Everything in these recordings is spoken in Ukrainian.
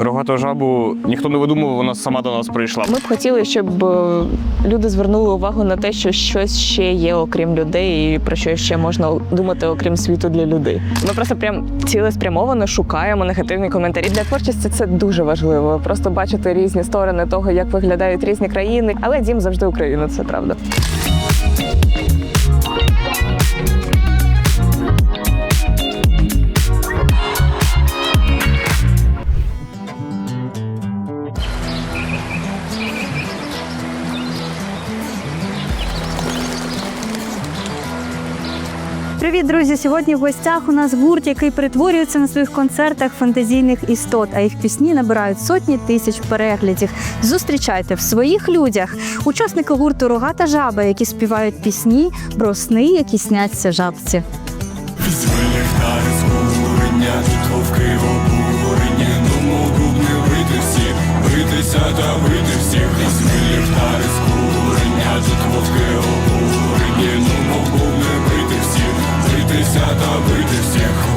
Рогату жабу ніхто не видумував, вона сама до нас прийшла. Ми б хотіли, щоб е, люди звернули увагу на те, що щось ще є, окрім людей, і про що ще можна думати, окрім світу для людей. Ми просто прям цілеспрямовано шукаємо негативні коментарі. Для творчості це дуже важливо. Просто бачити різні сторони того, як виглядають різні країни. Але дім завжди Україна, це правда. Привіт, друзі! Сьогодні в гостях у нас гурт, який перетворюється на своїх концертах фантазійних істот, а їх пісні набирають сотні тисяч переглядів. Зустрічайте в своїх людях учасники гурту Рогата жаба, які співають пісні про сни, які сняться жабці. Вовки в обуренні, ну битися та бити всіх. Візьми ліхтари з курення, тут в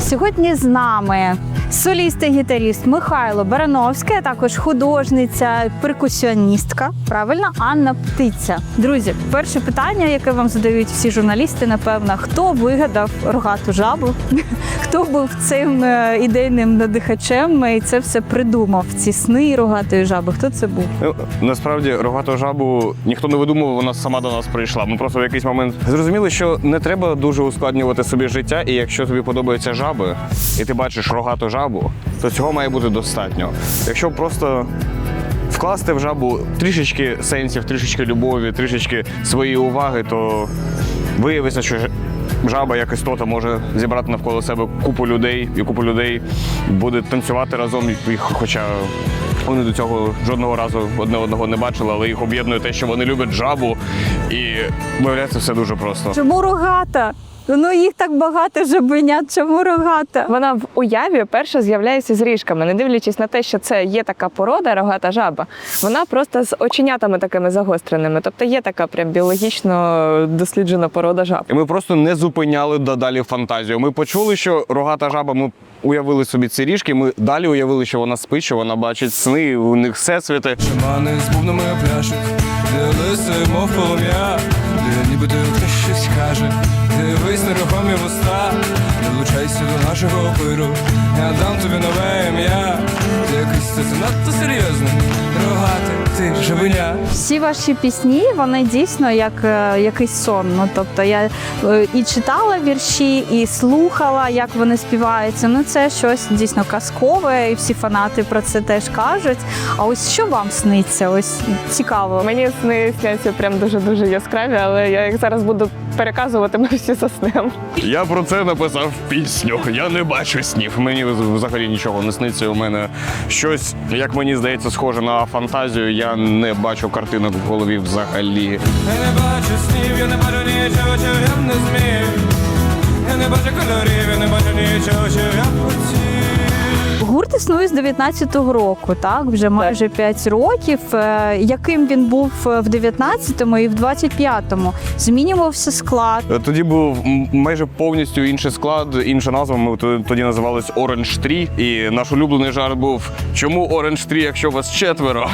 Сьогодні з нами соліст і гітаріст Михайло Барановський, а також художниця, перкусіоністка, правильно, Анна Птиця. Друзі, перше питання, яке вам задають всі журналісти, напевно, хто вигадав рогату жабу? Хто був цим е, ідейним надихачем і це все придумав? Ці сни рогатої жаби? Хто це був? Ну, насправді рогату жабу ніхто не видумував, вона сама до нас прийшла. Ми просто в якийсь момент зрозуміли, що не треба дуже ускладнювати собі життя, і якщо тобі подобаються жаби, і ти бачиш рогату жабу, то цього має бути достатньо. Якщо просто вкласти в жабу трішечки сенсів, трішечки любові, трішечки своєї уваги, то виявиться, що жаба як істота може зібрати навколо себе купу людей, і купу людей буде танцювати разом, хоча вони до цього жодного разу одне одного не бачили, але їх об'єднує те, що вони люблять жабу, і виявляється все дуже просто. Чому рогата? Ну їх так багато жабенят. Чому рогата? Вона в уяві перша з'являється з ріжками, не дивлячись на те, що це є така порода, рогата жаба. Вона просто з оченятами такими загостреними. Тобто є така прям біологічно досліджена порода жаб. І ми просто не зупиняли далі фантазію. Ми почули, що рогата жаба, ми уявили собі ці ріжки. Ми далі уявили, що вона спить, що вона бачить сни, у них всесвіти. Шамани з бубнами пляшуть, де лиси, мов полум'я, де ніби ти хтось щось каже, дивись нерухомі вуста, долучайся до нашого пиру, я дам тобі нове ім'я, ти якийсь це занадто серйозний, рогати, ти живеня. Всі ваші пісні вони дійсно як е, якийсь сон. Ну тобто я е, і читала вірші, і слухала, як вони співаються. Ну це щось дійсно казкове, і всі фанати про це теж кажуть. А ось що вам сниться? Ось цікаво. Мені сни сняться прям дуже-дуже яскраві, але я їх зараз буду переказувати, ми всі заснемо. Я про це написав пісню. Я не бачу снів. Мені взагалі нічого не сниться. У мене щось, як мені здається, схоже на фантазію. Я не бачу картинок в голові взагалі. Я не бачу снів, я не бачу нічого, чого я не зміг. Я не бачу кольорів, я не бачу нічого, чого я хотів. Гурт існує з 19-го року, так вже майже 5 років. Е, Яким він був в 19-му і в 25-му? Змінювався склад. Е, Тоді був м, майже повністю інший склад, інша назва. Ми тоді називались Orange 3. І наш улюблений жарт був: чому Orange 3, якщо вас четверо?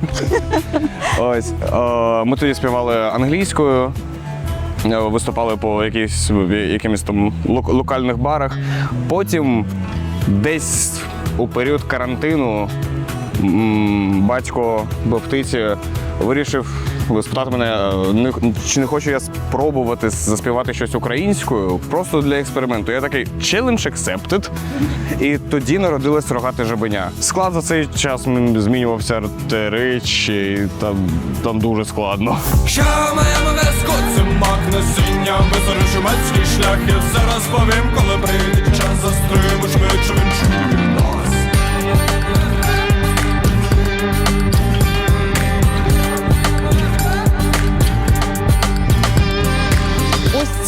Ось е, ми тоді співали англійською. е, Виступали по якихось, якимось там лок- локальних барах. Потім десь у період карантину батько Баптиці вирішив спитати мене, е, не, чи не хочу я спробувати заспівати щось українською, просто для експерименту. Я такий challenge accepted. І тоді народилась рогате жабеня. Склад за цей час змінювався тричі, і там, там дуже складно. Що маємо в'язку, це мак насіння, висору шумацький шлях. Я зараз повім, коли прийде час застримо швидше він чує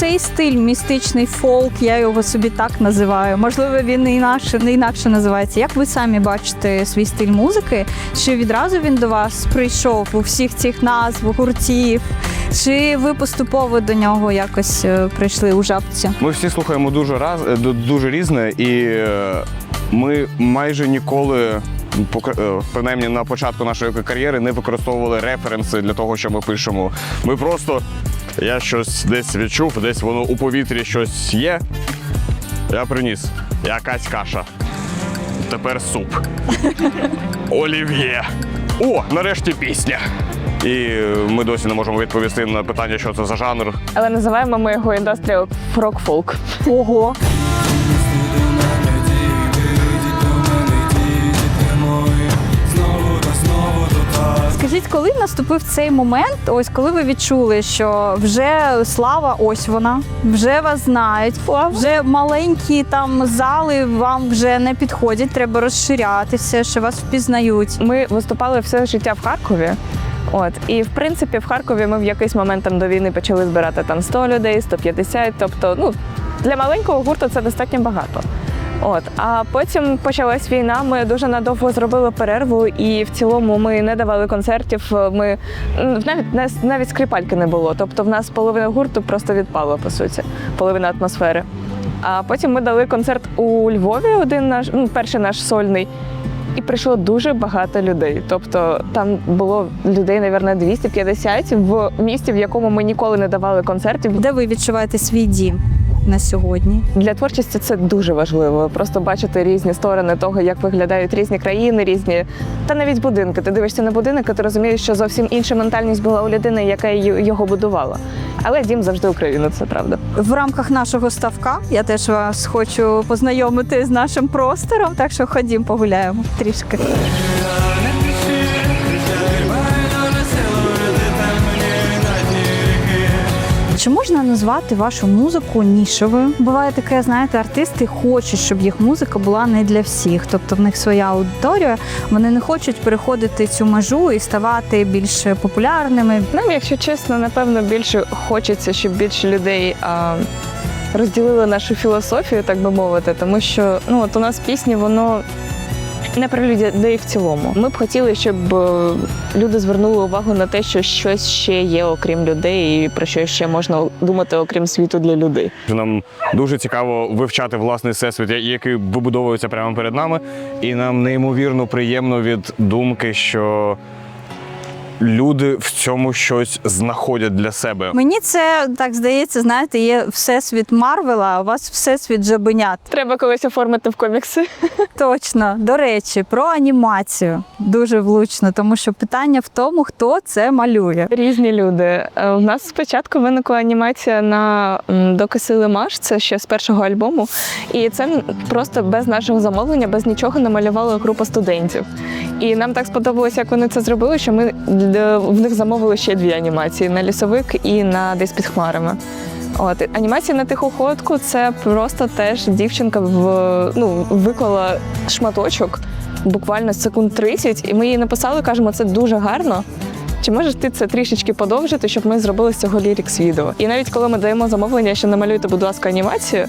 цей стиль містичний фолк, я його собі так називаю. Можливо, він інакше, не інакше називається. Як ви самі бачите свій стиль музики? Чи відразу він до вас прийшов у всіх цих назв, гуртів? Чи ви поступово до нього якось е, прийшли у жабці? Ми всі слухаємо дуже раз, е, дуже різне, і е, Ми майже ніколи, принаймні на початку нашої кар'єри, не використовували референси для того, що ми пишемо. Ми просто я щось десь відчув, десь воно у повітрі щось є. Я приніс якась каша. Тепер суп. Олів'є. О, нарешті пісня. І ми досі не можемо відповісти на питання, що це за жанр. Але називаємо ми його індастріал фрок-фолк. Ого. Скажіть, коли наступив цей момент, ось коли ви відчули, що вже слава, ось вона, вже вас знають, вже маленькі там зали вам вже не підходять, треба розширятися, що вас впізнають. Ми виступали все життя в Харкові. От і в принципі в Харкові ми в якийсь момент там до війни почали збирати там 100 людей, 150, Тобто, ну для маленького гурту це достатньо багато. От, а потім почалась війна. Ми дуже надовго зробили перерву, і в цілому ми не давали концертів. Ми м, навіть нас навіть скрипальки не було. Тобто, в нас половина гурту просто відпала, по суті, половина атмосфери. А потім ми дали концерт у Львові, один наш, ну, перший наш сольний. І прийшло дуже багато людей. Тобто там було людей, мабуть, 250 в місті, в якому ми ніколи не давали концертів. Де ви відчуваєте свій дім на сьогодні? Для творчості це дуже важливо. Просто бачити різні сторони того, як виглядають різні країни, різні та навіть будинки. Ти дивишся на будинок, і ти розумієш, що зовсім інша ментальність була у людини, яка його будувала. Але дім завжди Україна, це правда. В рамках нашого ставка я теж вас хочу познайомити з нашим простором, так що ходім погуляємо трішки. Чи можна назвати вашу музику нішовою? Буває таке, знаєте, артисти хочуть, щоб їх музика була не для всіх. Тобто в них своя аудиторія, вони не хочуть переходити цю межу і ставати більш популярними. Нам, якщо чесно, напевно, більше хочеться, щоб більше людей а, розділили нашу філософію, так би мовити, тому що ну от у нас пісні, воно не про людей в цілому. Ми б хотіли, щоб е, люди звернули увагу на те, що щось ще є, окрім людей, і про що ще можна думати, окрім світу для людей. Нам дуже цікаво вивчати власний всесвіт, який вибудовується прямо перед нами. І нам неймовірно приємно від думки, що люди в цьому щось знаходять для себе. Мені це так здається, знаєте, є всесвіт Марвела, а у вас всесвіт жабенят. Треба колись оформити в комікси. Точно. До речі, про анімацію дуже влучно, тому що питання в тому, хто це малює. Різні люди. Е, У нас спочатку виникла анімація на м, Доки сили Маш, це ще з першого альбому. І це просто без нашого замовлення, без нічого намалювала група студентів. І нам так сподобалося, як вони це зробили, що ми в них замовили ще дві анімації на лісовик і на десь під хмарами. От анімація на тиху ходку це просто теж дівчинка в ну виклала шматочок, буквально секунд 30, і ми їй написали, кажемо, це дуже гарно. Чи можеш ти це трішечки подовжити, щоб ми зробили з цього лірікс відео? І навіть коли ми даємо замовлення, що намалюйте, будь ласка, анімацію,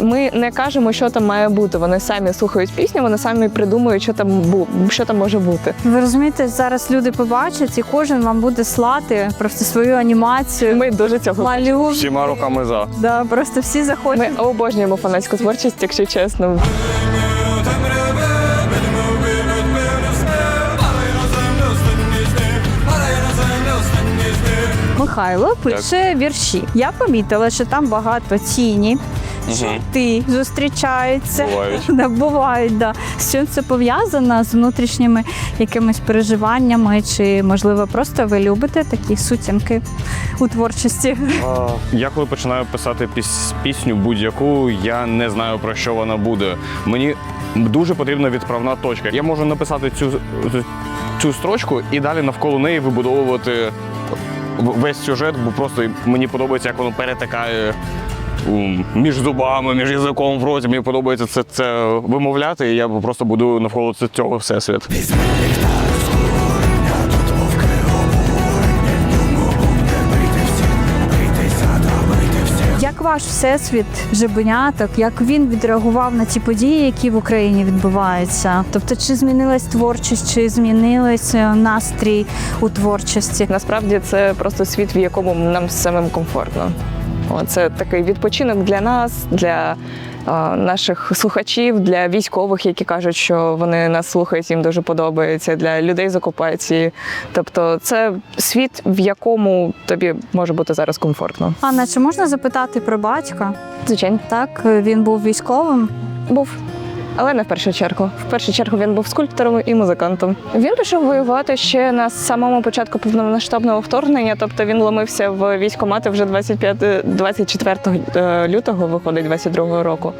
ми не кажемо, що там має бути. Вони самі слухають пісню, вони самі придумують, що там бу- що там може бути. Ви розумієте, зараз люди побачать, і кожен вам буде слати просто свою анімацію. Ми дуже цього. Малюнки. Всіма руками за. Да, просто всі захочуть. Ми обожнюємо фанатську творчість, якщо чесно. Михайло пише вірші. Я помітила, що там багато тіні. Ти зустрічаються. Бувають. Да, бувають, да. З чим це пов'язано з внутрішніми якимись переживаннями, чи можливо просто ви любите такі сутінки у творчості? Я коли починаю писати піс- пісню будь-яку, я не знаю про що вона буде. Мені дуже потрібна відправна точка. Я можу написати цю, цю строчку і далі навколо неї вибудовувати весь сюжет, бо просто мені подобається, як воно перетикає. Між зубами, між язиком в роті. Мені подобається це, це вимовляти, і я просто буду навколо цього всесвіт. Ваш всесвіт жебеняток, як він відреагував на ті події, які в Україні відбуваються? Тобто, чи змінилась творчість, чи змінилась е, настрій у творчості? Насправді це просто світ, в якому нам самим комфортно. Це такий відпочинок для нас, для наших слухачів, для військових, які кажуть, що вони нас слухають, їм дуже подобається, для людей з окупації. Тобто, це світ, в якому тобі може бути зараз комфортно. Анна, чи можна запитати про батька? Звичайно, Так, він був військовим. був. Але не в першу чергу. В першу чергу він був скульптором і музикантом. Він пішов воювати ще на самому початку повномасштабного вторгнення. Тобто він ломився в військкомати вже 25, 24 е, лютого, виходить 22 року.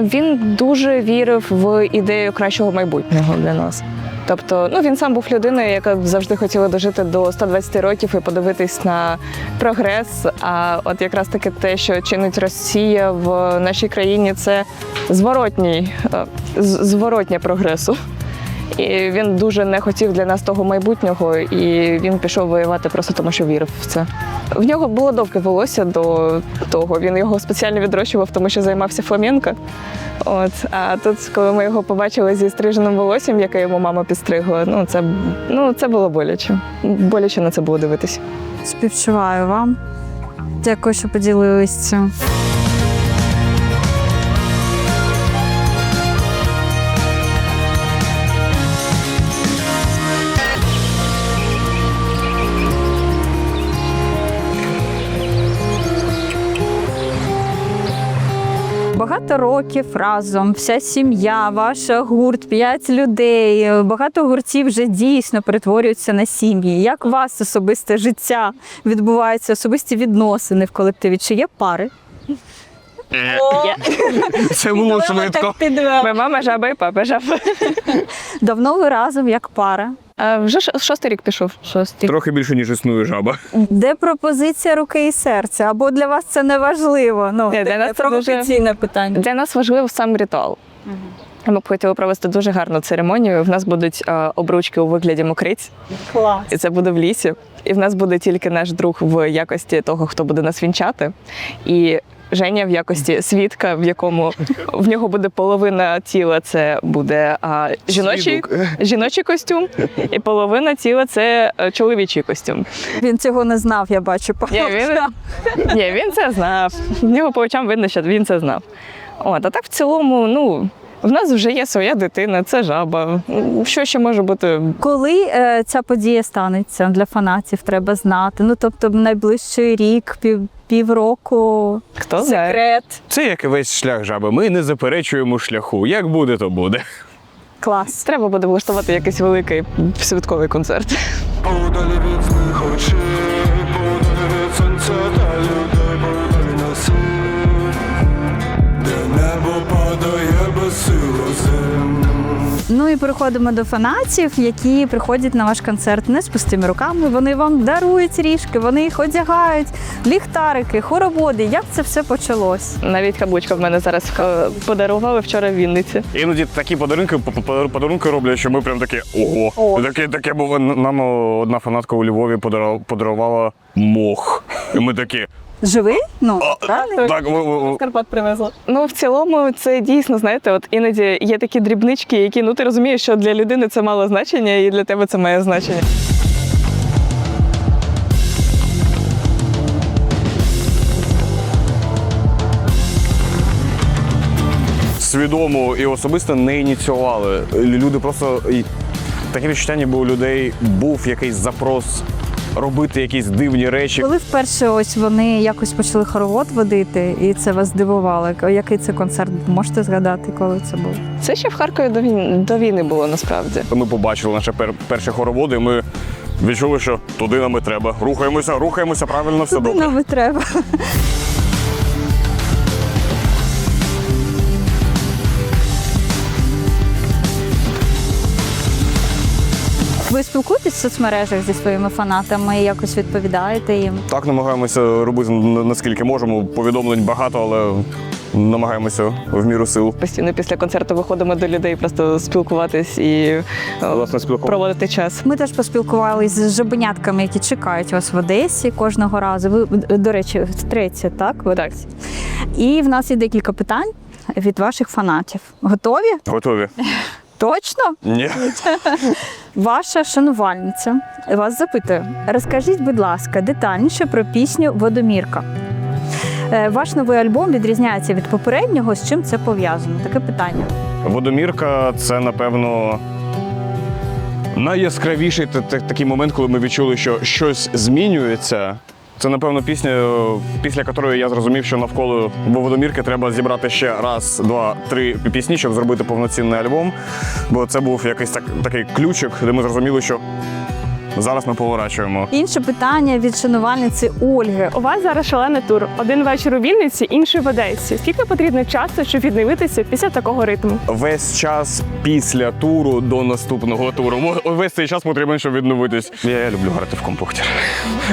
Він дуже вірив в ідею кращого майбутнього для нас. Тобто, ну він сам був людиною, яка завжди хотіла дожити до 120 років і подивитись на прогрес. А от якраз таки те, що чинить Росія в нашій країні, це зворотній, е, зворотня прогресу. І він дуже не хотів для нас того майбутнього, і він пішов воювати просто тому, що вірив в це. В нього було довге волосся до того. Він його спеціально відрощував, тому що займався фламенко. От а тут, коли ми його побачили зі стриженим волоссям, яке йому мама підстригла, ну це ну це було боляче. Боляче на це було дивитися. Співчуваю вам. Дякую, що поділились Багато років разом, вся сім'я, ваша гурт, п'ять людей. Багато гуртів вже дійсно перетворюються на сім'ї. Як у вас особисте життя відбувається, особисті відносини в колективі? Чи є пари? Це було швидко. Моя мама жаба і папа жаба. Давно ви разом як пара? А вже ш- шостий рік пішов. Шостий. Трохи більше, ніж існує жаба. Де пропозиція руки і серця? Або для вас це не важливо? Ну, Ні, для нас це дуже- провокаційне питання. Для нас важливий сам ритуал. Ми б хотіли провести дуже гарну церемонію. В нас будуть е, обручки у вигляді мокриць, Клас. і це буде в лісі. І в нас буде тільки наш друг в якості того, хто буде нас вінчати. І Женя в якості свідка, в якому в нього буде половина тіла, це буде а, жіночий, жіночий костюм, і половина тіла це е, чоловічий костюм. Він цього не знав, я бачу. по Ні, він, ні, він це знав. В нього по очам видно, що він це знав. От, а так в цілому, ну, в нас вже є своя дитина, це жаба. Що ще може бути? Коли е, ця подія станеться для фанатів, треба знати. Ну тобто, найближчий рік, пів, півроку. Хто знає? Секрет. Це як і весь шлях жаби. Ми не заперечуємо шляху. Як буде, то буде. Клас. Треба буде влаштувати якийсь великий святковий концерт. Ну і переходимо до фанатів, які приходять на ваш концерт не з пустими руками. Вони вам дарують ріжки, вони їх одягають, ліхтарики, хороводи. Як це все почалось? Навіть каблучка в мене зараз е, подарували вчора в Вінниці. Іноді такі подарунки, п- п- подарунки роблять, що ми прям такі ого. О. Таке, таке було. Нам одна фанатка у Львові подарувала, подарувала мох. І ми такі. Живий? Ну правильно? Так, Карпат привезла. Ну в цілому це дійсно, знаєте, от іноді є такі дрібнички, які ну ти розумієш, що для людини це мало значення, і для тебе це має значення. свідомо і особисто не ініціювали. Люди просто таке відчуття, ніби у людей був якийсь запрос робити якісь дивні речі. Коли вперше ось вони якось почали хоровод водити, і це вас здивувало. Який це концерт? Можете згадати, коли це було? Це ще в Харкові до війни, до війни було насправді. Ми побачили наше пер- перше хороводи, ми відчули, що туди нам і треба. Рухаємося, рухаємося, правильно все добре. нам і треба? Ви спілкуєтесь в соцмережах зі своїми фанатами, якось відповідаєте їм? Так намагаємося робити наскільки можемо. Повідомлень багато, але намагаємося в міру сил. Постійно після концерту виходимо до людей, просто спілкуватись і е, Власне, спілкування. проводити час. Ми теж поспілкувалися з жабенятками, які чекають вас в Одесі кожного разу. Ви, до речі, втретє, так? В Так. І в нас є декілька питань від ваших фанатів. Готові? Готові? Точно? Ні. Ваша шанувальниця вас запитує: розкажіть, будь ласка, детальніше про пісню Водомірка. Е, Ваш новий альбом відрізняється від попереднього. З чим це пов'язано? Таке питання. Водомірка це, напевно, найяскравіший та- та- такий момент, коли ми відчули, що щось змінюється. Це, напевно, пісня, після якої я зрозумів, що навколо водомірки треба зібрати ще раз, два, три пісні, щоб зробити повноцінний альбом. Бо це був якийсь так, такий ключик, де ми зрозуміли, що зараз ми поворачуємо. Інше питання від шанувальниці Ольги. У вас зараз шалений тур. Один вечір у Вінниці, інший в Одесі. Скільки потрібно часу, щоб відновитися після такого ритму? Весь час після туру до наступного туру. Весь цей час потрібен, щоб відновитись. Я люблю грати в компухтер.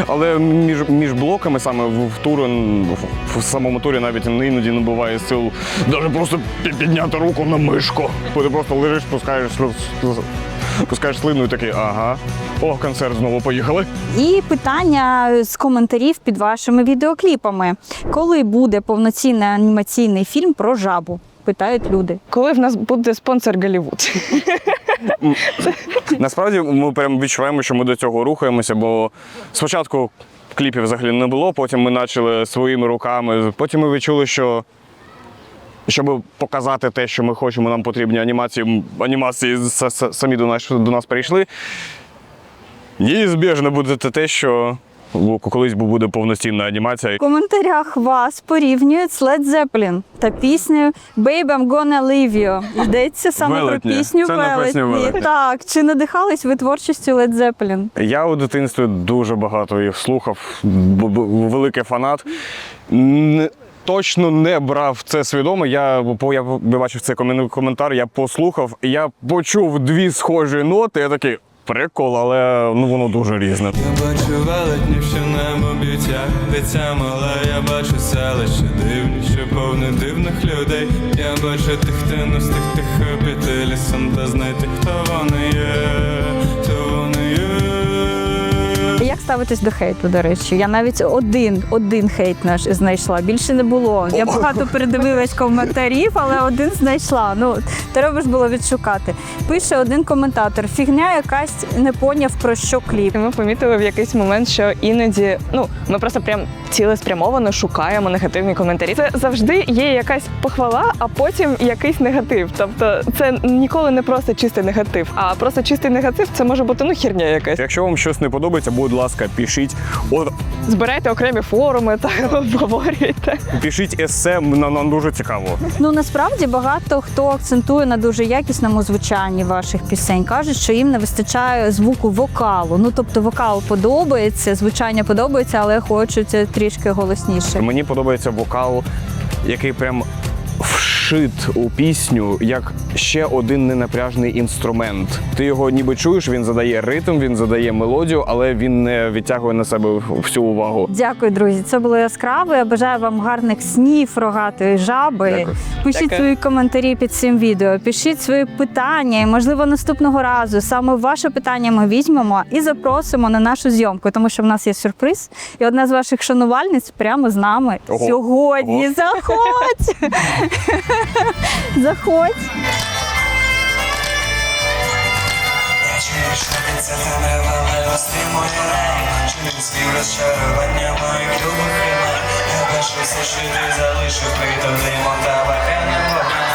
Але між, між блоками, саме в, в туру, в, в самому турі навіть іноді не буває сил навіть просто підняти руку на мишку. Ти просто лежиш, пускаєш, пускаєш слину і такий, ага. О, концерт знову поїхали. І питання з коментарів під вашими відеокліпами. Коли буде повноцінний анімаційний фільм про жабу? Питають люди. Коли в нас буде спонсор Голлівуд? Насправді ми прям відчуваємо, що ми до цього рухаємося, бо спочатку кліпів взагалі не було, потім ми почали своїми руками. Потім ми відчули, що щоб показати те, що ми хочемо, нам потрібні анімації. Анімації самі до нас, до нас прийшли. Неізбіжно буде те, що колись буде повноцінна анімація. В коментарях вас порівнюють з Led Zeppelin та піснею Babe, I'm gonna leave you. Йдеться саме Велетні. про пісню Це «Велетні». «Велетні». Так, чи надихались ви творчістю Led Zeppelin? Я у дитинстві дуже багато їх слухав, великий фанат. Точно не брав це свідомо. Я, я бачив цей комен- коментар, я послухав, я почув дві схожі ноти. Я такий прикол, але ну воно дуже різне. Я бачу велетнів, що б'ють, як дитя мале, я бачу селище дивні, що повне дивних людей. Я бачу тих, не встиг тихо піти лісом та знайти, хто вони є, Як ставитесь до хейту, до речі? Я навіть один, один хейт наш знайшла. Більше не було. Я багато передивилась коментарів, але один знайшла. Ну, треба ж було відшукати. Пише один коментатор: фігня якась не поняв про що кліп. Ми помітили в якийсь момент, що іноді ну ми просто прям цілеспрямовано шукаємо негативні коментарі. Це завжди є якась похвала, а потім якийсь негатив. Тобто це ніколи не просто чистий негатив, а просто чистий негатив це може бути ну херня якась. Якщо вам щось не подобається, будь ласка, пишіть. От Збирайте окремі форуми та обговорюйте. пишіть есе, нам, нам дуже цікаво. Ну насправді багато хто акцентує на дуже якісному звучанні ваших пісень. кажуть, що їм не вистачає звуку вокалу. Ну тобто вокал подобається, звучання подобається, але хочуть трішки голосніше. Мені подобається вокал, який прям вшит у пісню як ще один ненапряжний інструмент. Ти його ніби чуєш, він задає ритм, він задає мелодію, але він не відтягує на себе всю увагу. Дякую, друзі. Це було яскраво. Я бажаю вам гарних снів рогатої жаби. Дякую. Пишіть Дякую. свої коментарі під цим відео. Пишіть свої питання. І, можливо, наступного разу саме ваше питання ми візьмемо і запросимо на нашу зйомку, тому що в нас є сюрприз. І одна з ваших шанувальниць прямо з нами Ого. сьогодні. Ого. Заходь! Заходь! Я чую, що від це тебе але гострі мої розчарування моїх любих імей Я бачу що ти залишив, притом димом та баканом вогнем